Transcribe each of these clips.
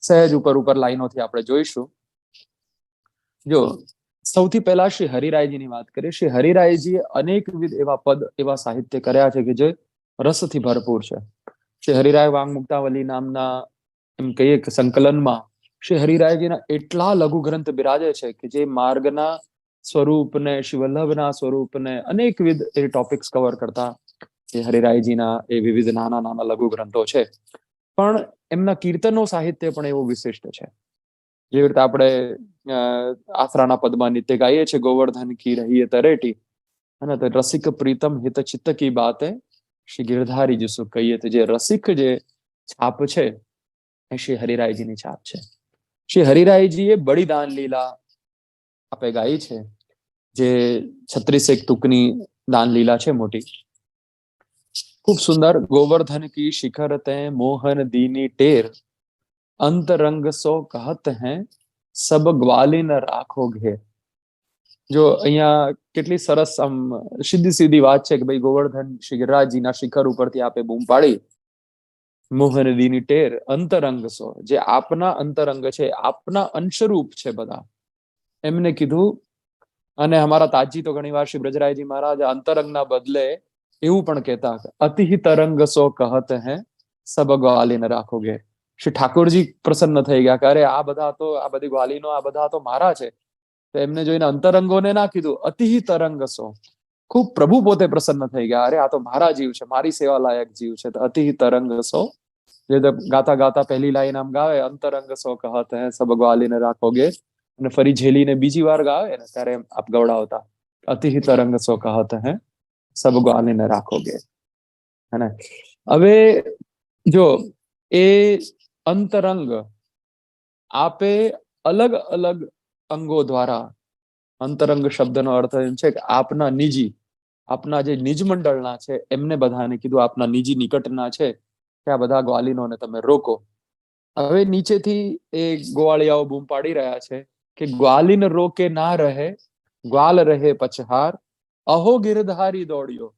સહેજ ઉપર ઉપર લાઈનોથી આપણે જોઈશું. જો, સૌથી પહેલા શ્રી હરિરાયજીની વાત કરીએ. શ્રી હરિરાયજીએ અનેકવિધ એવા પદ, એવા સાહિત્ય કર્યા છે કે જે રસથી ભરપૂર છે. શ્રી હરિરાય વાંગ મુક્તાવલી નામના એમ કહીએ કે સંકલનમાં શ્રી હરિરાયજીના એટલા લઘુ ગ્રંથ બિરાજે છે કે જે માર્ગના સ્વરૂપને શિવલ્લભના વલ્લભના સ્વરૂપને અનેકવિધ એ ટોપિક્સ કવર કરતા એ હરિરાયજીના એ વિવિધ નાના નાના લઘુ ગ્રંથો છે. પણ એમના કીર્તનો સાહિત્ય પણ એવું વિશિષ્ટ છે. જેવી રીતે આપણે આસરાના પદમાં નિત્ય ગાઈએ છીએ, ગોવર્ધન કી રહીએ તરેટી, અને રસિક પ્રીતમ હિત ચિત્ત કી બાતે, શ્રી ગિરધારી જસુ કહીએ તો જે રસિક જે છાપ છે, એ શ્રી હરિરાયજીની છાપ છે. શ્રી હરિરાયજીએ બળીદાન લીલા આપે ગાઈ છે. જે છત્રીસેક તુકની દાન લીલા છે મોટી. ખૂબ સુંદર ગોવર્ધન કી શિખર તે મોહન દીની ટેર, અંતરંગ સો કહત હે, સબ ગ્વાલીન રાખો ઘેર જો અહીંયા કેટલી સરસ, આમ, સીધી સીધી વાત છે કે ભાઈ ગોવર્ધન શ્રી શિખર ઉપરથી આપે બૂમ પાડી. મોહન દીની ટેર, અંતરંગ સો, જે આપના અંતરંગ છે, આપના અંશરૂપ છે બધા. એમને કીધું, અને અમારા તાજી તો ઘણી વાર શ્રી બ્રજરાયજી મહારાજ અંતરંગના બદલે એવું પણ કહેતા અતિ તરંગ સો કહત હે, સબ ગ્વાલીને રાખોગે. શ્રી ઠાકોરજી પ્રસન્ન થઈ ગયા કે, અરે, આ બધા તો, આ બધી ગ્વાલીનો, આ બધા તો મારા છે. તો એમને જોઈને અંતરંગોને ના કીધું અતિ તરંગ સો. ખૂબ પ્રભુ પોતે પ્રસન્ન થઈ ગયા, અરે, આ તો મારા જીવ છે, મારી સેવા લાયક જીવ છે. તો અતિ તરંગ સો, જે ગાતા ગાતા પહેલી લાઈન આમ ગાવે, અંતરંગ સો કહત હે, સબ ગ્વાલીને રાખોગે. અને ફરી ઝેલીને બીજી વાર ગાવે ને ત્યારે આપ ગવડાવતા અતિ તરંગ સો કહત હે સબ ગ્વાલીને રાખોગે હે હવે જો એ અંતરંગ આપે અલગ અલગ અંગો દ્વારા અંતરંગ શબ્દનો અર્થ એમ છે કે આપના નિજી આપના જે નિજ મંડળના છે એમને બધાને કીધું આપના નિજી નિકટના છે કે આ બધા ગ્વાલિનોને તમે રોકો હવે નીચેથી એ ગોવાળિયાઓ બૂમ પાડી રહ્યા છે કે ગ્વાલીન રોકે ના રહે ગ્વાલ રહે પછહાર અહો ગિરધારી દોડ્યો.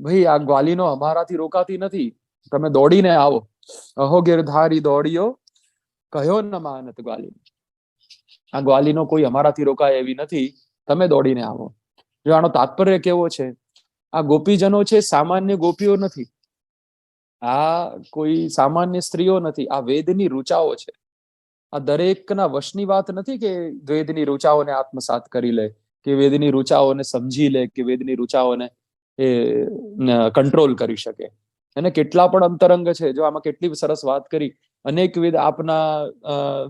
ભાઈ, આ ગ્વાલીનો અમારાથી રોકાતી નથી. તમે દોડીને આવો. અહો ગિરધારી દોડ્યો. કહ્યો ન માનત ગ્વાલી આ ગ્વાલીનો કોઈ અમારાથી રોકાય એવી નથી. તમે દોડીને આવો. જો આનો તાત્પર્ય કેવો છે? આ ગોપીજનો છે સામાન્ય ગોપીઓ નથી. આ કોઈ સામાન્ય સ્ત્રીઓ નથી. આ વેદની રૂચાઓ છે. આ દરેકના વશની વાત નથી કે વેદની રૂચાઓને આત્મસાત કરી લે. કે વેદની રૂચાઓને સમજી લે, કે વેદની રૂચાઓને એ કંટ્રોલ કરી શકે. અને કેટલા પણ અંતરંગ છે, જો આમાં કેટલી સરસ વાત કરી અનેકવિધ આપના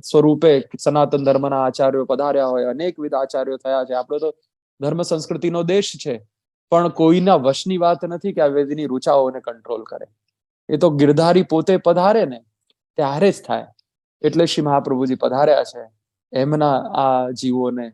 સ્વરૂપે સનાતન ધર્મના આચાર્યો પધાર્યા હોય અનેકવિધ આચાર્યો થયા છે. આપણો તો ધર્મ સંસ્કૃતિનો દેશ છે, પણ કોઈના વશની વાત નથી કે આ વેદની રૂચાઓને કંટ્રોલ કરે. એ તો ગિરધારી પોતે પધારે ને, ત્યારે જ થાય. એટલે શ્રી મહાપ્રભુજી પધાર્યા છે, એમના આ જીવોને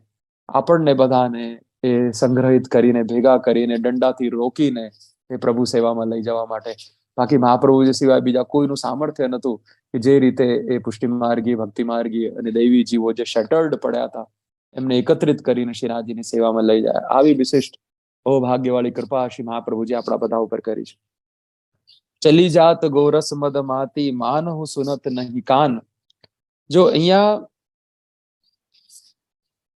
આપણને બધાને એ સંગ્રહિત કરીને, ભેગા કરીને, દંડાથી રોકીને એ પ્રભુ સેવામાં લઈ જવા માટે. બાકી મહાપ્રભુજી સિવાય બીજા કોઈનું સામર્થ્ય નતું કે જે રીતે એ પુષ્ટિ માર્ગી ભક્તિ માર્ગી અને દૈવી જીવો જે શટર્ડ પડ્યા હતા, એમને એકત્રિત કરીને શ્રીરાજીની સેવામાં લઈ જાય. આવી વિશિષ્ટ ભાગ્યવાળી કૃપા શ્રી મહાપ્રભુજી આપણા બધા ઉપર કરી છે. ચલી જાત ગોરસ મદ માતી માન હું સુનત નહીં કાન. જો અહીંયા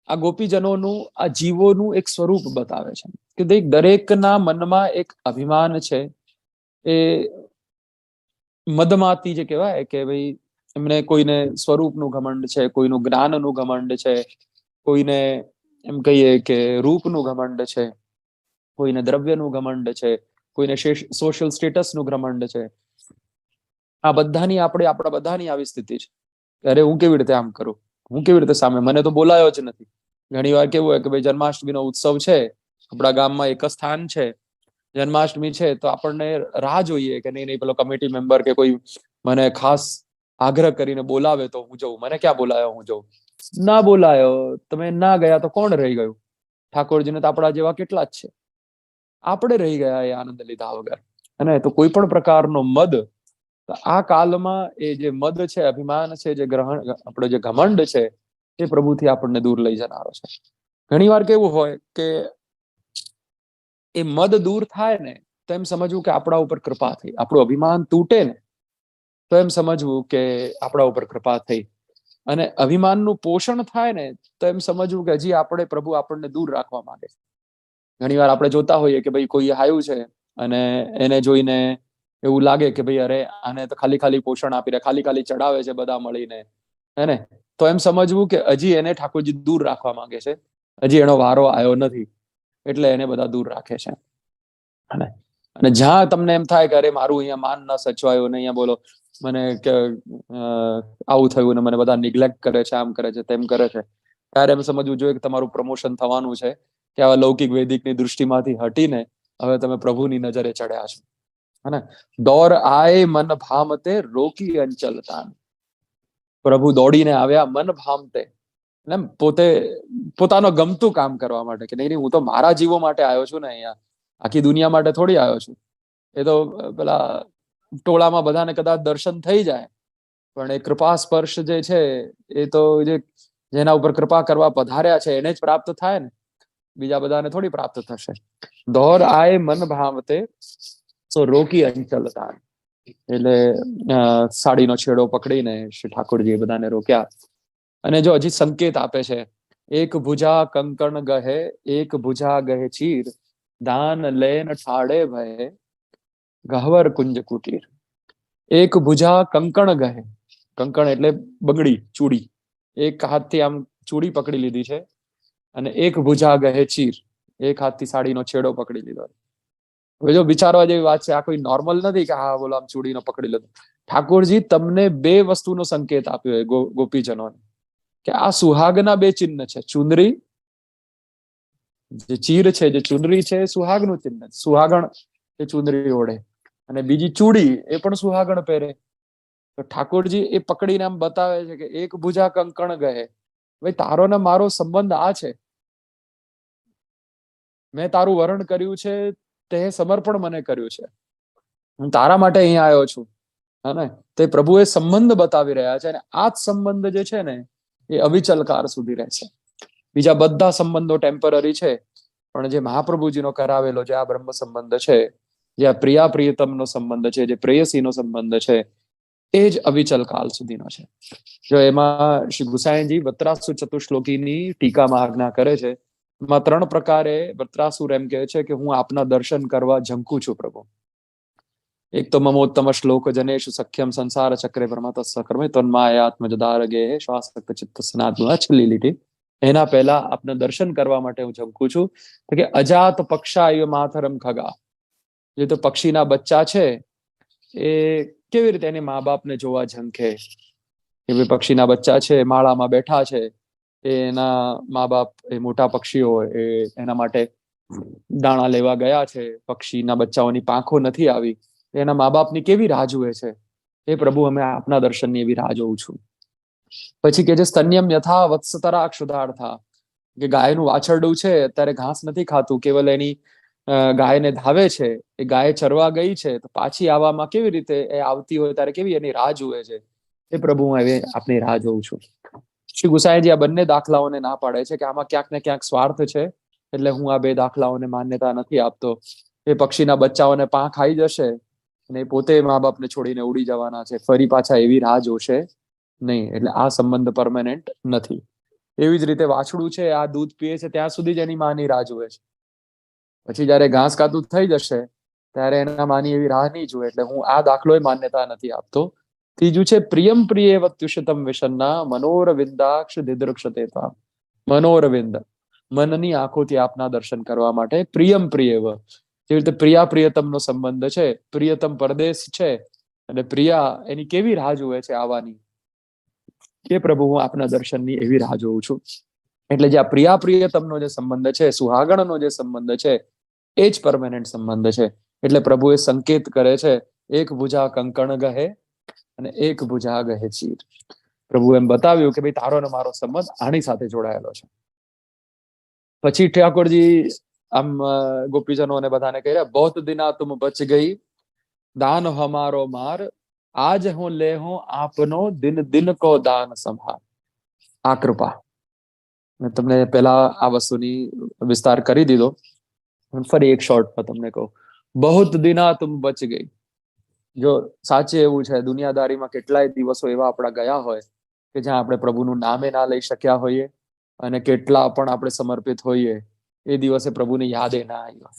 આ ગોપીજનોનું, આ જીવોનું એક સ્વરૂપ બતાવે છે કે દરેકના મનમાં એક અભિમાન છે. એ મદમાતી જે કહેવાય કે ભાઈ એમને કોઈને સ્વરૂપનું ઘમંડ છે, કોઈનું જ્ઞાનનું ઘમંડ છે, કોઈને એમ કહીએ કે રૂપનું ઘમંડ છે, કોઈને દ્રવ્યનું ઘમંડ છે, કોઈને સોશિયલ સ્ટેટસનું ઘમંડ છે. આ બધાની આપણે, આપણા બધાની આવી સ્થિતિ છે. અરે હું કેવી રીતે આમ કરું? હું કેવી રીતે સામે? મને તો બોલાયો જ નથી. ઘણી વાર કેવું હોય કે ભાઈ જન્માષ્ટમીનો ઉત્સવ છે, આપણા ગામમાં એક સ્થાન છે, જન્માષ્ટમી છે, તો આપણને રાહ જોઈએ કે નહીં નહીં, પેલો કમિટી મેમ્બર કે કોઈ મને ખાસ આગ્રહ કરીને બોલાવે તો હું જઉં. મને ક્યાં બોલાયો હું જઉં? ના બોલાયો. તમે ના ગયા તો કોણ રહી ગયું? ઠાકોરજીને તો આપણા જેવા કેટલા જ છે. આપણે રહી ગયા એ આનંદ લીધા વગર. અને તો કોઈ પણ પ્રકારનો મદ આ કાલમાં એ જે મદ છે, અભિમાન છે, જે ગ્રહણ, આપણો જે ઘમંડ છે, એ પ્રભુથી આપણને દૂર લઈ જનારો છે. ઘણી વાર કેવું હોય કે એ મદ દૂર થાય ને, તો એમ સમજવું કે આપણા ઉપર કૃપા થઈ. આપણું અભિમાન તૂટે ને, તો એમ સમજવું કે આપણા ઉપર કૃપા થઈ. અને અભિમાનનું પોષણ થાય ને, તો એમ સમજવું કે હજી આપણે પ્રભુ આપણને દૂર રાખવા માંગે છે. ઘણી વાર આપણે જોતા હોઈએ કે ભાઈ કોઈ આવ્યું છે અને એને જોઈને એવું લાગે કે ભાઈ અરે આને તો ખાલી ખાલી પોષણ આપી રહ્યા, ખાલી ખાલી ચડાવે છે બધા મળીને, હે ને? તો એમ સમજવું કે હજી એને ઠાકોરજી દૂર રાખવા માંગે છે. હજી એનો વારો આવ્યો નથી, એટલે એને બધા દૂર રાખે છે. અને જ્યાં તમને એમ થાય કે અરે મારું અહીંયા માન ન સચવાયું ને અહીંયા બોલો, મને કે આવું થયું ને મને બધા નિગ્લેક્ટ કરે છે, આમ કરે છે, તેમ કરે છે, ત્યારે એમ સમજવું જોઈએ કે તમારું પ્રમોશન થવાનું છે, કે આવા લૌકિક વૈદિકની દૃષ્ટિમાંથી હટીને હવે તમે પ્રભુની નજરે ચડ્યા છો. હને દોર આય મન ભામતે રોકી અંચલતાન પ્રભુ દોડીને આવ્યા મન ભામતે એમ પોતે પોતાનો ગમતું કામ કરવા માટે કે નહીં હું તો મારા જીવો માટે આવ્યો છું ને અહીંયા આખી દુનિયા માટે થોડી આવ્યો છું એ તો પેલા ટોળામાં બધાને કદાચ દર્શન થઈ જાય પણ એ કૃપા સ્પર્શ જે છે એ તો જે જેના ઉપર કૃપા કરવા પધાર્યા છે એને જ પ્રાપ્ત થાય ને બીજા બધાને થોડી પ્રાપ્ત થશે દોર આય મન ભાવતે તો રોકી અંચલતા એટલે સાડીનો છેડો પકડીને શ્રી ઠાકોરજી બધાને રોક્યા. અને જો હજી સંકેત આપે છે, એક ભુજા કંકણ ગહે, એક ભુજા ગહે ચીર, દાન લેન ઠાડે ભય, ગહવર કુંજ કુટીર. એક ભુજા કંકણ ગહે. કંકણ એટલે બગડી, ચૂડી. એક હાથથી આમ ચૂડી પકડી લીધી છે, અને એક ભુજા ગહે ચીર. એક હાથથી સાડીનો છેડો પકડી લીધો હવે જો વિચારવા જેવી વાત છે, આ કોઈ નોર્મલ નથી કે હા, બોલો, આમ ચૂડીનો પકડી લીધો ઠાકોરજી, તમને બે વસ્તુનો સંકેત આપ્યો હોય ગોપીજનોને. કે આ સુહાગના બે ચિહ્ન છે, ચુંદરી, જે ચીર છે, જે ચુંદરી છે સુહાગનું ચિહ્ન સુહાગણ એ ચુંદરી ઓઢે અને બીજી ચૂડી એ પણ સુહાગણ પહેરે. તો ઠાકોરજી એ પકડીને આમ બતાવે છે કે એક ભુજા કંકણ ગહે. ભાઈ, તારો ને મારો સંબંધ આ છે. મેં તારું વરણ કર્યું છે તે સમર્પણ મને કર્યું છે. હું તારા માટે અહીંયા આવ્યો છું. હા તે પ્રભુએ સંબંધ બતાવી રહ્યા છે અને આ જ સંબંધ જે છે ને, એ અવિચલકાર સુધી રહેશે બીજા બધા સંબંધો ટેમ્પરરી છે, પણ જે મહાપ્રભુજીનો કરાવેલો જે આ બ્રહ્મ સંબંધ છે, જે આ પ્રિયા પ્રિયતમનો સંબંધ છે, જે પ્રેયસીનો સંબંધ છે, એ જ અવિચલ કાલ સુધીનો છે. જો એમાં શ્રી ગુસાઈજી વત્રાસુ ચતુશ્લોકીની ટીકામાં આજ્ઞા કરે છે એમાં ત્રણ પ્રકારે વત્રાસુર એમ કહે છે કે હું આપના દર્શન કરવા ઝંકું છું પ્રભુ. એક તો મમોત્તમ શ્લોક જનેશુ સખ્યમ સંસાર ચક્રે પરમાત સકર્મે તન્માયાત્મ ગે શ્વાસક્ત ચિત્ત સ્નાત્મ છેલ્લી લીટી એના પહેલા આપના દર્શન કરવા માટે હું ઝંકું છું. કે અજાત પક્ષા માથરમ ખગા. જે તો પક્ષીના બચ્ચા છે, એ કેવી રીતે એની મા બાપને જોવા ઝંખે? કે ભાઈ પક્ષીના બચ્ચા છે, માળામાં બેઠા છે. એના મા બાપ એ મોટા પક્ષીઓ એ એના માટે દાણા લેવા ગયા છે. પક્ષીના બચ્ચાઓની પાંખો નથી આવી. એના મા બાપની કેવી રાહ જુએ છે? એ પ્રભુ, અમે આપના દર્શનની એવી રાહ જોઉં છું. પછી કે જે સ્તન્યમ યથા વત્સતરા ક્ષુધાર્થા કે ગાયનું વાછરડું છે અત્યારે ઘાસ નથી ખાતું, કેવલ એની ગાયને ધાવે છે. એ ગાય ચરવા ગઈ છે, તો પાછી આવવામાં કેવી રીતે એ આવતી હોય, ત્યારે કેવી એની રાહ જુએ છે? એ પ્રભુ, હું હવે આપની રાહ જોઉં છું. શ્રી ગુસાઈજી આ બંને દાખલાઓને ના પાડે છે કે આમાં ક્યાંક ને ક્યાંક સ્વાર્થ છે, એટલે હું આ બે દાખલાઓને માન્યતા નથી આપતો. એ પક્ષીના બચ્ચાઓને પાં ખાઈ જશે અને પોતે મા બાપને છોડીને ઉડી જવાના છે. ફરી પાછા એવી રાહ જોશે નહીં, એટલે આ સંબંધ પરમાનન્ટ નથી. એવી જ રીતે વાછડું છે, આ દૂધ પીએ છે, ત્યાં સુધી જ એની માની રાહ જુએ છે. પછી જયારે ઘાસ કાતું થઈ જશે, ત્યારે એના માની એવી રાહ નહીં જુએ, એટલે હું આ દાખલો માન્યતા નથી આપતો. ત્રીજું છે પ્રિયમ પ્રિય વત્યુષતમ વિશનના મનોરવિંદાક્ષ દિદ્રક્ષતે મનોરવિંદ મનની આંખોથી આપના દર્શન કરવા માટે પ્રિયમ પ્રિયવ જેવી રીતે પ્રિયા પ્રિયતમનો સંબંધ છે પ્રિયતમ પરદેશ છે અને પ્રિયા એની કેવી રાહ જોવે છે આવવાની કે પ્રભુ હું આપના દર્શનની એવી રાહ જોઉં છું એટલે જે આ પ્રિયા પ્રિયતમનો જે સંબંધ છે સુહાગણનો જે સંબંધ છે એ જ પરમાનન્ટ સંબંધ છે એટલે પ્રભુ એ સંકેત કરે છે એક ભુજા કંકણ ગહે અને એક ભુજા ગહે ચીર પ્રભુ એમ બતાવ્યું કે ભાઈ, તારો અને મારો સંબંધ આની સાથે જોડાયેલો છે. પછી ઠાકોરજી આમ ગોપીજનોને બધાને કહી રહ્યા બહુત દિના તુમ બચ ગઈ, દાન હમારો માર, આજ હું લે હું આપનો દિન દિન કો દાન સંભાળ. આ કૃપા. મેં તમને પેલા આ વસ્તુની વિસ્તાર કરી દીધો. ફરી એક શોર્ટમાં તમને કહું. બહુત દિના તુમ બચ ગઈ જો સાચે એવું છે, દુનિયાદારીમાં કેટલાય દિવસો એવા આપણા ગયા હોય કે જ્યાં આપણે પ્રભુનું નામે ના લઈ શક્યા હોઈએ અને કેટલા પણ આપણે સમર્પિત હોઈએ, એ દિવસે પ્રભુની યાદે ના આવી હોય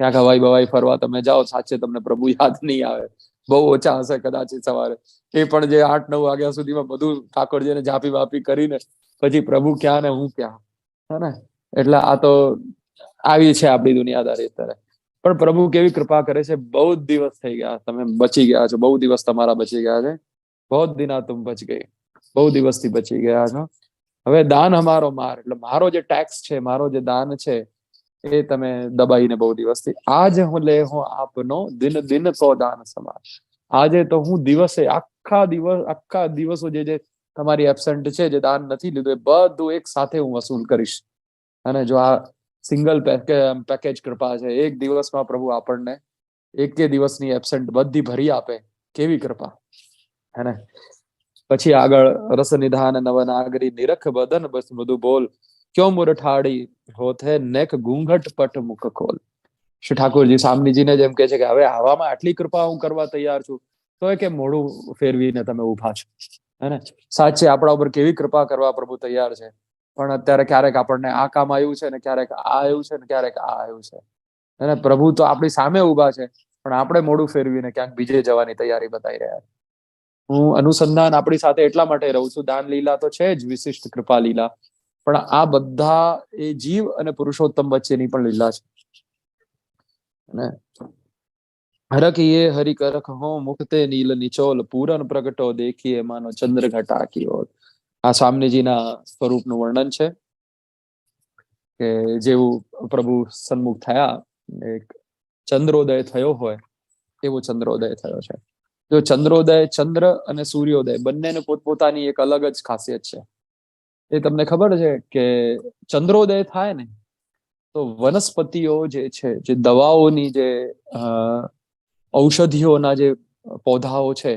ક્યાંક હવાઈ બવાઈ ફરવા તમે જાઓ, સાચે તમને પ્રભુ યાદ નહીં આવે. બહુ ઓછા હશે કદાચ સવારે. એ પણ જે આઠ નવ વાગ્યા સુધીમાં બધું ઠાકોરજીને ઝાપી વાપી કરીને પછી પ્રભુ ક્યાં ને હું ક્યાં? હે ને? એટલે આ તો આવી છે આપણી દુનિયાદારી અત્યારે. પણ પ્રભુ કેવી કૃપા કરે છે? બહુ જ દિવસ થઈ ગયા તમે બચી ગયા છો. બહુ દિવસ તમારા બચી ગયા છે. બહુ દિના તુમ બચ ગઈ. બહુ દિવસથી બચી ગયા છો. હવે દાન અમારો માર. એટલે મારો જે ટેક્સ છે, મારો જે દાન છે, એ તમે દબાઈને બહુ દિવસથી. આજ હું લે હું આપનો દિન દિન કો દાન સમાજ. આજે તો હું દિવસે આખા દિવસ, આખા દિવસો જે જે તમારી એબસેન્ટ છે, જે દાન નથી લીધું, એ બધું એક સાથે હું વસૂલ કરીશ. અને જો આ સિંગલ પેકેજ કૃપા છે. એક દિવસમાં પ્રભુ આપણને એકે દિવસની એબસેન્ટ બધી ભરી આપે. કેવી કૃપા? હે ને? પછી આગળ રસ નિધાન નવનાગરી, નિરખ, બદન, બસ મધુ બોલ. ક્યો મુરઠાડી હોત નેક ગુંઘટ પટ મુખ ખોલ? શ્રી ઠાકોરજી સામનીજીને જેમ કે છે કે હવે આવામાં આટલી કૃપા હું કરવા તૈયાર છું, તો એ કે મોઢું ફેરવીને તમે ઊભા છો. હે ને? સાચે આપણા ઉપર કેવી કૃપા કરવા પ્રભુ તૈયાર છે? પણ અત્યારે ક્યારેક આપણને આ કામ આવ્યું છે ને ક્યારેક આ આવ્યું છે ને ક્યારેક આ આવ્યું છે. અને પ્રભુ તો આપણી સામે ઊભા છે, પણ આપણે મોડું ફેરવીને ક્યાંક બીજે જવાની તૈયારી બતાવી રહ્યા હું અનુસંધાન આપણી સાથે એટલા માટે રહું છું, દાન લીલા તો છે જ, વિશિષ્ટ કૃપા લીલા. પણ આ બધા એ જીવ અને પુરુષોત્તમ વચ્ચેની પણ લીલા છે. અને હરકીએ હરિકરખ હો મુખતે નીલ નિચોલ, પૂરન પ્રગટો દેખીએ માનો ચંદ્ર ઘટાકી હોત. આ સ્વામીજીના સ્વરૂપનું વર્ણન છે કે જેવું પ્રભુ સન્મુખ થયા, એક ચંદ્રોદય થયો હોય, એવો ચંદ્રોદય થયો છે. જો ચંદ્રોદય, ચંદ્ર અને સૂર્યોદય બંનેને પોતપોતાની એક અલગ જ ખાસિયત છે. એ તમને ખબર છે કે ચંદ્રોદય થાય ને, તો વનસ્પતિઓ જે છે, જે દવાઓની જે ઔષધિઓના જે પૌધાઓ છે,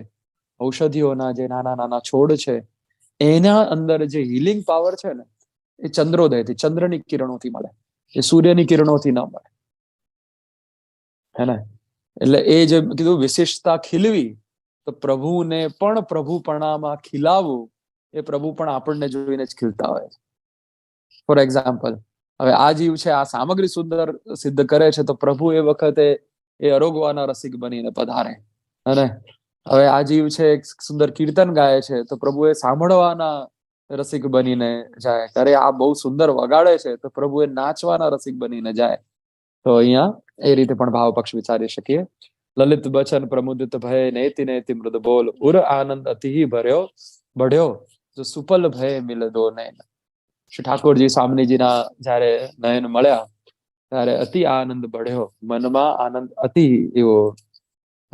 ઔષધિઓના જે નાના નાના છોડ છે એના અંદર જે હિલિંગ પાવર છે ને, એ ચંદ્રોદયથી, ચંદ્રની કિરણોથી મળે. એ સૂર્યની કિરણોથી ના મળે. હે ને એટલે એ જે કીધું વિશિષ્ટતા ખીલવી, તો પ્રભુને પણ પ્રભુપણામાં ખીલાવવું, એ પ્રભુ પણ આપણને જોઈને જ ખીલતા હોય છે. ફોર એક્ઝામ્પલ હવે આ જીવ છે, આ સામગ્રી સુંદર સિદ્ધ કરે છે, તો પ્રભુ એ વખતે એ અરોગવાના રસિક બનીને પધારે. અને હવે આ જીવ છે, એક સુંદર કીર્તન ગાય છે, તો પ્રભુ એ સાંભળવાના રસિક બનીને જાય. અરે, આ બહુ સુંદર વગાડે છે, તો પ્રભુ એ નાચવાના રસિક બનીને જાય. તો અહીંયા એ રીતે પણ ભાવ પક્ષ વિચારી શકીએ. લલિત બચન પ્રમુદિત ભય નૈતિ નૈતિ મૃદ બોલ. ઉર આનંદ અતિ ભર્યો, બઢ્યો, જો સુપલ ભય મિલદો નયન શ્રી ઠાકોરજી સ્વામીજીના જયારે નયન મળ્યા, ત્યારે અતિ આનંદ બઢ્યો. મનમાં આનંદ અતિ એવો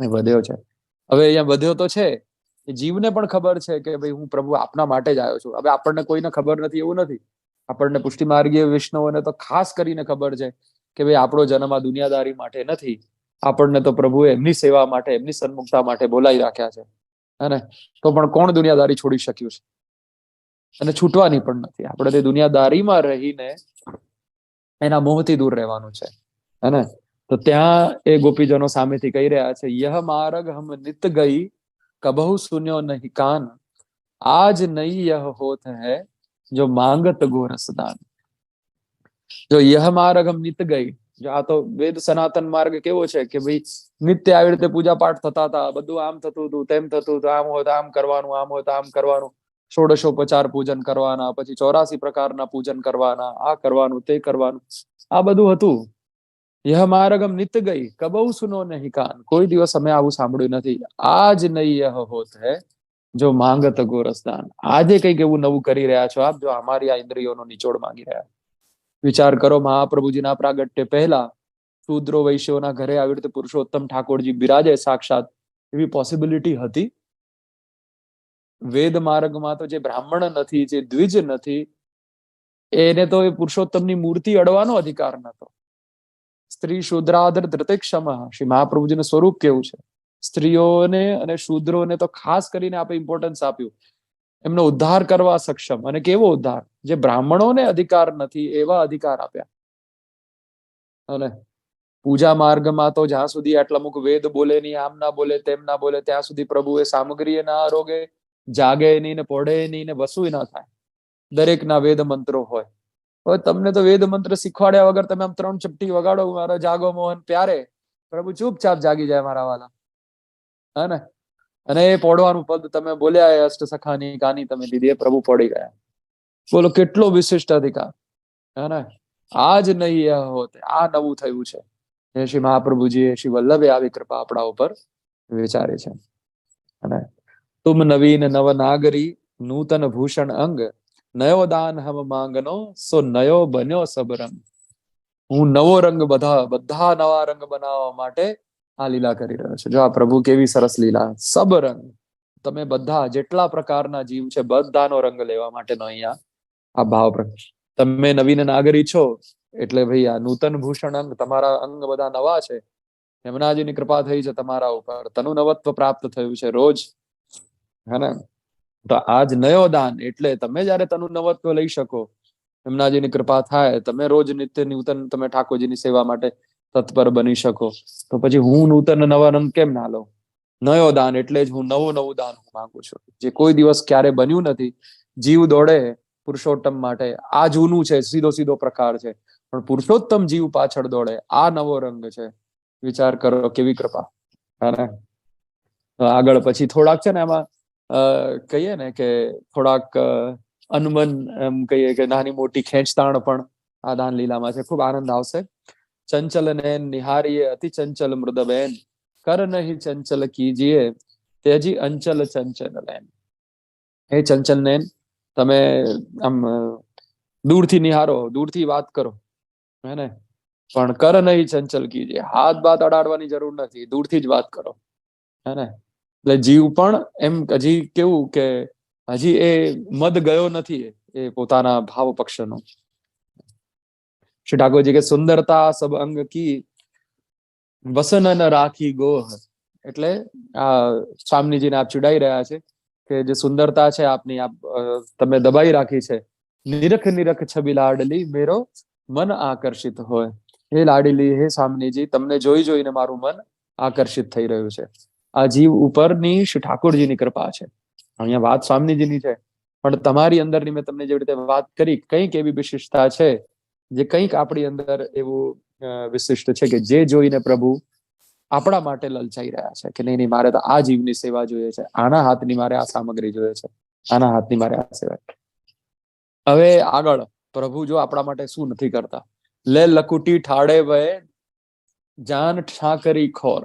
વધ્યો છે. હવે અહીંયા વધ્યો તો છે. જીવને પણ ખબર છે કે ભાઈ હું પ્રભુ આપના માટે જ આવ્યો છું. હવે આપણને કોઈને ખબર નથી, એવું નથી. આપણને પુષ્ટિ માર્ગીય વૈષ્ણવોને તો ખાસ કરીને ખબર છે કે ભાઈ આપણો જન્મ આ દુનિયાદારી માટે નથી. આપણને તો પ્રભુએ એમની સેવા માટે, એમની સન્મુખતા માટે બોલાવી રાખ્યા છે. અને તો પણ કોણ દુનિયાદારી છોડી શક્યું છે? અને છૂટવાની પણ નથી. આપણે તે દુનિયાદારીમાં રહીને એના મોહથી દૂર રહેવાનું છે. હે તો ત્યાં એ ગોપીજનો સામેથી કહી રહ્યા છે યહ માર્ગ હમ નિત ગઈ કબહુ સુન્યો નહીં કાન આજ નહીં યહ હોત હૈ જો માંગત ગોરસદાન જો યહ માર્ગ હમ નિત ગઈ જો આ તો વેદ સનાતન માર્ગ કેવો છે કે ભાઈ નિત્ય આવી રીતે પૂજા પાઠ થતા હતા બધું આમ થતું હતું તેમ થતું હતું આમ હોય તો આમ કરવાનું આમ હોય તો આમ કરવાનું ષોડશોપચાર પૂજન કરવાના પછી ચોરાસી પ્રકારના પૂજન કરવાના આ કરવાનું તે કરવાનું આ બધું હતું યહ માર્ગમ નિત ગઈ કબઉ સુનો નહીં કાન કોઈ દિવસ અમે આવું સાંભળ્યું નથી આજ નહીં યહ હોત હે જો માંગત ગોરસદાન આજે કંઈક એવું નવું કરી રહ્યા છો આપ જો અમારી આ ઇન્દ્રિયોનો નિચોડ માંગી રહ્યા વિચાર કરો મહાપ્રભુજીના પ્રાગટ્ય પહેલા શુદ્રો વૈશ્યોના ઘરે આવી રીતે પુરુષોત્તમ ઠાકોરજી બિરાજે સાક્ષાત એવી પોસિબિલિટી હતી વેદ માર્ગમાં તો જે બ્રાહ્મણ નથી જે દ્વિજ નથી એને તો એ પુરુષોત્તમની મૂર્તિ અડવાનો અધિકાર નતો સ્ત્રી શુદ્રાદર ધૃતિક્ષમ શ્રી મહાપ્રભુજીનું સ્વરૂપ કેવું છે? સ્ત્રીઓને અને શુદ્રોને તો ખાસ કરીને આપણે ઇમ્પોર્ટન્સ આપ્યું. એમનો ઉદ્ધાર કરવા સક્ષમ. અને કેવો ઉદ્ધાર? જે બ્રાહ્મણોને અધિકાર નથી, એવા અધિકાર આપ્યા. અને પૂજા માર્ગમાં તો જ્યાં સુધી આટલા અમુક વેદ બોલે નહીં, આમ ના બોલે, તેમ ના બોલે, ત્યાં સુધી પ્રભુ એ સામગ્રી ના આરોગે જાગે નહીં ને પોઢે નહીં ને વસુ ના થાય. દરેકના વેદ મંત્રો હોય. હવે તમને તો વેદ મંત્ર શીખવાડ્યા વગર તમે આમ ત્રણ ચપટી વગાડો મારો જાગો મોહન પ્યારે. પ્રભુ ચૂપચાપ જાગી જાય મારા વાલા. હે ને? અને એ પોડવાનું પદ તમે બોલ્યા, એ અષ્ટ સખાની કાની તમે દીધી, એ પ્રભુ પડી ગયા. બોલો, કેટલો વિશિષ્ટ અધિકાર. હે ને? આજ નહીં હોત, આ નવું થયું છે. એ શ્રી એ શ્રી વલ્લભે આવી કૃપા આપણા ઉપર વિચારે છે. અને તુમ નવીન નવનાગરી, નૂતન ભૂષણ અંગ નયો દાન હમ માંગનો સો નયો બન્યો સબ રંગ હું નવો રંગ બધા બધા નવા રંગ બનાવવા માટે આ લીલા કરી રહ્યો છે જો આ પ્રભુ કેવી સરસ લીલા સબ રંગ તમે બધા જેટલા પ્રકારના જીવ છે બધાનો રંગ લેવા માટેનો અહીંયા આ ભાવ તમે નવીન નાગરી છો એટલે ભાઈ આ નૂતન ભૂષણ અંગ તમારા અંગ બધા નવા છે યમુનાજીની કૃપા થઈ છે તમારા ઉપર તનુ નવત્વ પ્રાપ્ત થયું છે રોજ, હે ને? તો આજ નયો દાન એટલે તમે જયારે તનુ નવત્વ લઈ શકો, યમુનાજીની કૃપા થાય, તમે રોજ નિત્ય નૂતન, તમે ઠાકોરજીની સેવા માટે તત્પર બની શકો. તો પછી હું નૂતન નવા રંગ કેમ ના લઉં? નયો દાન એટલે જ હું નવું નવું દાન હું માંગુ છું. જે કોઈ દિવસ ક્યારે બન્યું નથી, જીવ દોડે પુરુષોત્તમ માટે. આ જૂનું છે, સીધો સીધો પ્રકાર છે. પણ પુરુષોત્તમ જીવ પાછળ દોડે, આ નવો રંગ છે. વિચાર કરો કેવી કૃપા. આગળ પછી થોડાક છે ને એમાં કહીએ ને કે થોડાક અનુમન એમ કહીએ કે નાની મોટી ખેંચતાણ પણ આ દાન લીલામાં છે. ખૂબ આનંદ આવશે. ચંચલ નૈન નિહારીએ અતિ ચંચલ મૃદબેન. કર નહીં ચંચલ કીજીએ. તેજી અંચલ ચંચલ નૈન હે ચંચલ નૈન તમે આમ દૂરથી નિહારો, દૂરથી વાત કરો. હે ને? પણ કર નહીં ચંચલ કીજીએ. હાથ બાત અડાડવાની જરૂર નથી. દૂરથી જ વાત કરો. હે ને? એટલે જીવ પણ એમ હજી કેવું કે હજી એ મદ ગયો નથી એ પોતાના ભાવ પક્ષનો. શ્રી ઠાકોરજી કે સુંદરતા સબ અંગ કી વસનન રાખી ગોહ. એટલે આ સ્વામીજીને આપ ચુડાઈ રહ્યા છે કે જે સુંદરતા છે આપની, આપ તમે દબાઈ રાખી છે. નિરખ નિરખ છબી લાડલી મેરો મન આકર્ષિત હોય. હે લાડીલી, હે સ્વામીજી, તમને જોઈ જોઈને મારું મન આકર્ષિત થઈ રહ્યું છે. આ જીવ ઉપરની શ્રી ઠાકોરજીની કૃપા છે. અહીંયા વાત સ્વામીજીની છે. પણ તમારી અંદરની મેં તમને જેવી રીતે વાત કરી, કંઈક એવી વિશિષ્ટતા છે જે કંઈક આપણી અંદર એવું વિશિષ્ટ છે કે જે જોઈને પ્રભુ આપણા માટે લલચાઈ રહ્યા છે કે નહીં નહીં, મારે તો આ જીવની સેવા જોઈએ છે, આના હાથની મારે આ સામગ્રી જોઈએ છે, આના હાથની મારે આ સેવા હવે આગળ, પ્રભુ જો આપણા માટે શું નથી કરતા. લે લકુટી ઠાડે વય જાન ઠાકરી ખોર.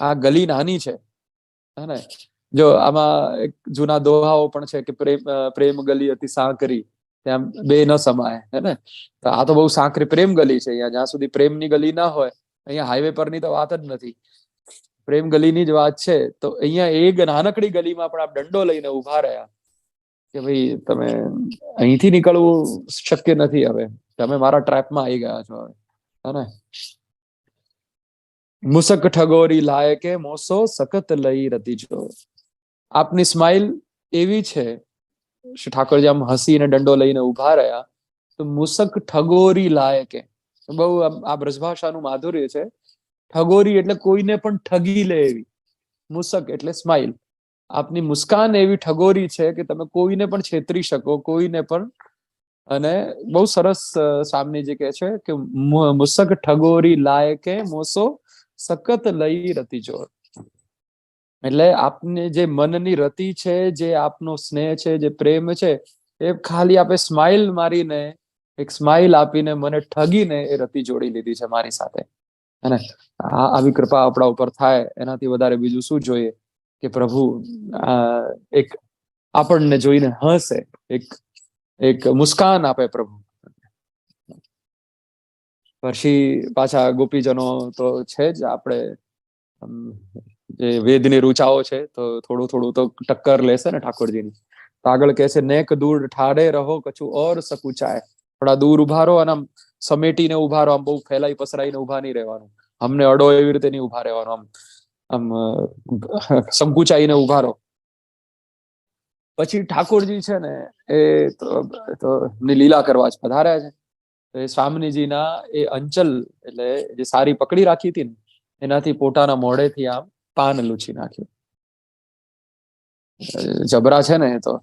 આ ગલી નાની છે. હે ને? જો આમાં એક જૂના દોહાઓ પણ છે કે પ્રેમ પ્રેમ ગલી હતી સાંકરી. ત્યાં બે ન સમાય, હે ને? તો આ તો બહુ સાંકરી પ્રેમ ગલી છે અહીંયા. જ્યાં સુધી પ્રેમની ગલી ના હોય, અહીંયા હાઈવે પરની તો વાત જ નથી. પ્રેમ ગલીની જ વાત છે. તો અહીંયા એક નાનકડી ગલીમાં પણ આપ દંડો લઈને ઊભા રહ્યા. કે ભાઈ, તમે અહીંથી નીકળવું શક્ય નથી હવે. તમે મારા ટ્રેપમાં આવી ગયા છો હવે. હે મુસક ઠગોરી લાયકે મોસો સખત લઈ રતીજો આપની સ્માઇલ એવી છે, શ્રી ઠાકોરજી આમ હસીને દંડો લઈને ઊભા રહ્યા, તો મુસક ઠગોરી લાયકે બહુ આ બ્રજભાષાનું માધુર્ય છે. ઠગોરી એટલે કોઈને પણ ઠગી લે એવી. મુસક એટલે સ્માઇલ આપની મુસ્કાન એવી ઠગોરી છે કે તમે કોઈને પણ છેતરી શકો, કોઈને પણ. અને બહુ સરસ સામની જે કહે છે કે મુસક ઠગોરી લાયકે મોસો સખત લઈ રતી એટલે આપને જે મનની રતિ છે, જે આપનો સ્નેહ છે, જે પ્રેમ છે, એ ખાલી આપે સ્માઇલ મારીને, એક સ્માઇલ આપીને, મને ઠગીને એ રતિ જોડી લીધી છે મારી સાથે. અને આવી કૃપા આપણા ઉપર થાય, એનાથી વધારે બીજું શું જોઈએ? કે પ્રભુ એક આપણને જોઈને હસે, એક એક મુસ્કાન આપે પ્રભુ. પછી પાછા ગોપીજનો તો છે જ. આપણે જે વેદની રૂચાઓ છે તો થોડું થોડું તો ટક્કર લેશે ને ઠાકોરજીની. તો આગળ કહે છે, નેક દૂર ઠાડે રહો કછું ઓર સકુચાય. થોડા દૂર ઊભા રહો અને આમ સમેટીને ઊભા રહો આમ બહુ ફેલાઈ પસરાઈને ઊભા નહીં રહેવાનું. અમને અડો એવી રીતે નહીં ઊભા રહેવાનું. આમ આમ સંકુચાઈને ઊભા રહો પછી ઠાકોરજી છે ને, એ તો એમની લીલા કરવા જ પધાર્યા છે. તો એ સ્વામિનીજીના એ અંચલ એટલે જે સારી પકડી રાખી હતી ને, એનાથી પોતાના મોઢેથી આમ પાન લૂછી નાખ્યું. જબરા છે ને એ તો.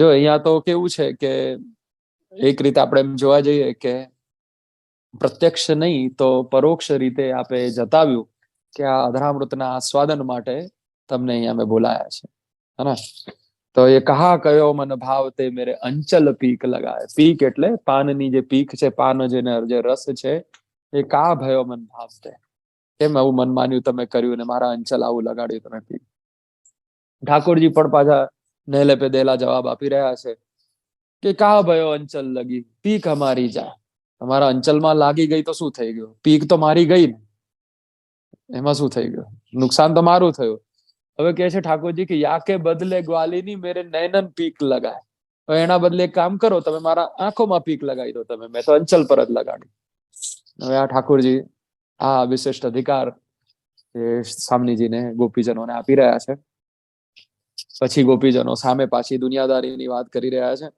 જો અહીંયા તો કેવું છે કે એક રીતે આપણે એમ જોવા જઈએ કે પ્રત્યક્ષ નહીં, તો પરોક્ષ રીતે આપે જતાવ્યું કે આ અધરામૃતના આસ્વાદન માટે તમને અહીંયા અમે બોલાયા છે. હે તો એ કહા કયો મન ભાવ તે મેરે અંચલ પીક લગાય. પીક એટલે પાનની જે પીક છે, પાન જેને જે રસ છે, એ કા ભયો મન ભાવ તે? કેમ આવું મન માન્યું તમે કર્યું ને મારા અંચલ આવું લગાડ્યું તમે પીક? ઠાકોરજી પણ પાછા નેલે પે દેલા જવાબ આપી રહ્યા છે કે કા ભયો અંચલ લગી? પીક અમારી જા. તમારા અંચલમાં લાગી ગઈ તો શું થઈ ગયું? પીક તો મારી ગઈ ને. એમાં શું થઈ ગયું? નુકસાન તો મારું થયું. હવે કહે છે ઠાકોરજી કે યાકે બદલે ગ્વાલીની મેરે નયનન પીક લગાય. હવે એના બદલે કામ કરો, તમે મારા આંખોમાં પીક લગાવી દો તમે, મેં તો અંચલ પર જ લગાડી હવે આ ઠાકોરજી, આ વિશિષ્ટ અધિકાર એ સામનીજીને ગોપીજનોને આપી રહ્યા છે. પછી ગોપીજનો સામે પાછી દુનિયાદારીની વાત કરી રહ્યા છે.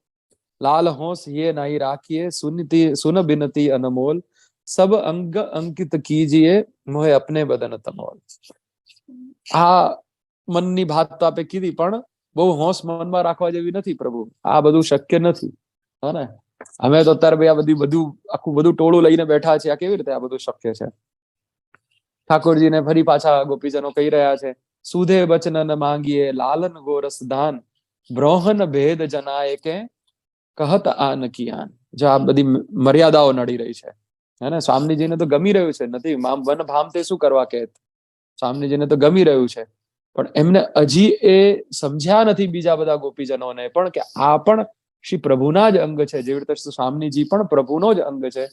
લાલ હોશ યે નહીં રાખીએ, સુનતી, સુન બિનતી અનમોલ, સબ અંગ અંકિત કીજીએ, મોહે અપને બદન તમોલ. આ મનની ભાત તો આપે કીધી, પણ બહુ હોશ મનમાં રાખવા જેવી નથી પ્રભુ. આ બધું શક્ય નથી. હે અમે તો અત્યારે ભાઈ આ બધી, બધું, આખું બધું ટોળું લઈને બેઠા છે આ કેવી રીતે આ બધું શક્ય છે? ઠાકોરજીને ફરી પાછા ગોપીજનો કહી રહ્યા છે, સુધે બચનન માંગીએ લાલન ગોરસ દાન, બ્રોહન ભેદ જનાય કે કહત આન કી આન જો આ બધી મર્યાદાઓ નડી રહી છે. હે સ્વામીજીને તો ગમી રહ્યું છે. નથી મામ વન ભામ તે શું કરવા કે? સ્વામીજીને તો ગમી રહ્યું છે. પણ એમને હજી એ સમજ્યા નથી બીજા બધા ગોપીજનોને પણ કે આ પણ શ્રી પ્રભુના જ અંગ છે. જેવી રીતે સ્વામીજી પણ પ્રભુનો જ અંગ છે.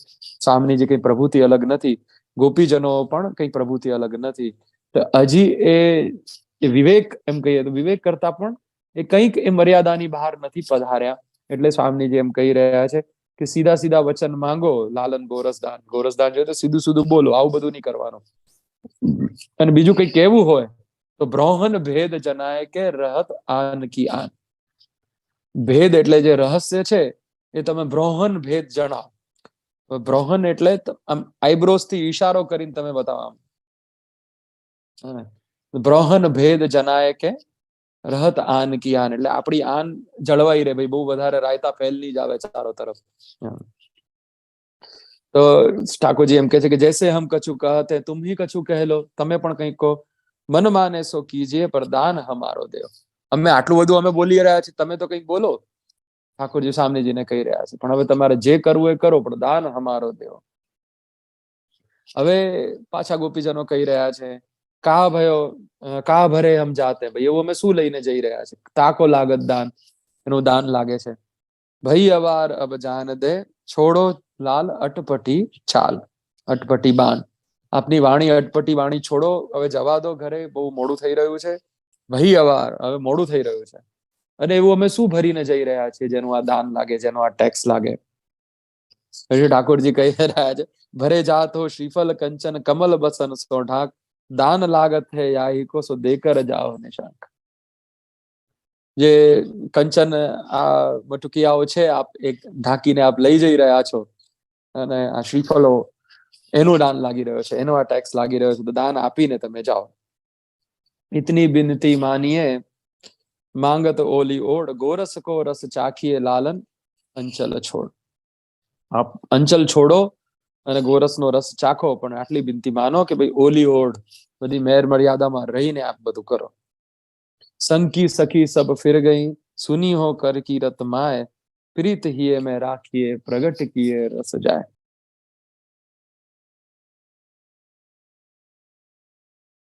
સ્વામીજી કઈ પ્રભુથી અલગ નથી. ગોપીજનો પણ કઈ પ્રભુથી અલગ નથી. તો હજી એ વિવેક એમ કહીએ તો વિવેક કરતા પણ એ કંઈક એ મર્યાદાની બહાર નથી પધાર્યા. એટલે સ્વામીજી એમ કહી રહ્યા છે કે સીધા સીધા વચન માંગો, લાલન ગોરસદાન. ગોરસદાન જોઈએ તો સીધું સીધું બોલો, આવું બધું નહીં કરવાનું. અને બીજું કઈ કહેવું હોય તો બ્રોહન ભેદ જનાય કે રહત આન કી આન. ભેદ એટલે જે રહસ્ય છે એ તમે બ્રોહન ભેદ જણાવો. બ્રોહન એટલે આમ આઈબ્રોસથી ઈશારો કરીને તમે બતાવો આમ. બ્રહ્મન ભેદ જનાય કે રહત આન કી આન. એટલે આપણી આન જળવાઈ રહે. ભાઈ બહુ વધારે રાયતા ફેલની જ આવે ચારો તરફ. તો ઠાકોરજી એમ કે છે કે જૈસે હમ કછુ કહતે તુમ હી કછુ કહેલો. તમે પણ કંઈક કહો. મન માને સો કીજે પ્રદાન હમારો દેવ. અમે આટલું બધું અમે બોલી રહ્યા છીએ, તમે તો કંઈક બોલો. ઠાકોરજી સામનેજીને કહી રહ્યા છે, પણ હવે તમારે જે કરવું એ કરો, પ્રદાન હમારો દેવ. હવે પાછા ગોપીજનો કહી રહ્યા છે, કા ભયો કા ભરે હમ જાતે ભાઈ એવું અમે શું લઈને જઈ રહ્યા છે? તાકો લાગત દાન, એનું દાન લાગે છે. ભાઈ અવાર અબ જાન દે, છોડો લાલ અટપટી ચાલ અટપટી બાન. આપની વાણી અટપટી વાણી છોડો. હવે જવા દો ઘરે, બહુ મોડું થઈ રહ્યું છે. વહી અવાર, હવે મોડું થઈ રહ્યું છે. અને એવું અમે શું ભરીને જઈ રહ્યા છીએ? જેનું આ દાન લાગે, જેનું આ ટેક્સ લાગે. પછી ઠાકોરજી કહી રહ્યા છે, ભરે જાત હો શ્રીફલ કંચન કમલ બસન સો ઢાક. દાન લાગત હે યાહી કો, સો દેકર જાઓ નિશાંક. જે કંચન આ મટુકિયાઓ છે, આપ એક ઢાંકીને આપ લઈ જઈ રહ્યા છો. અને આ શ્રીફળો એનું દાન લાગી રહ્યો છે, એનો આ ટેક્સ લાગી રહ્યો છે, તો દાન આપીને તમે જાઓ. ઇતની બિનતી માનીએ, માંગત ઓલી ઓડ, ગોરસ કો રસ ચાખીએ લાલન, અંચલ છોડ. આપ અંચલ છોડો અને ગોરસનો રસ ચાખો, પણ આટલી બિનતી માનો કે ભાઈ ઓલી ઓડ, બધી મેર મર્યાદામાં રહીને આપ બધું કરો. સંકી સખી સબ ફિર ગઈ, સુની હો કર કી રત માય, પ્રીત હિયે મેં રાખીએ, પ્રગટ કિए રસ જાય.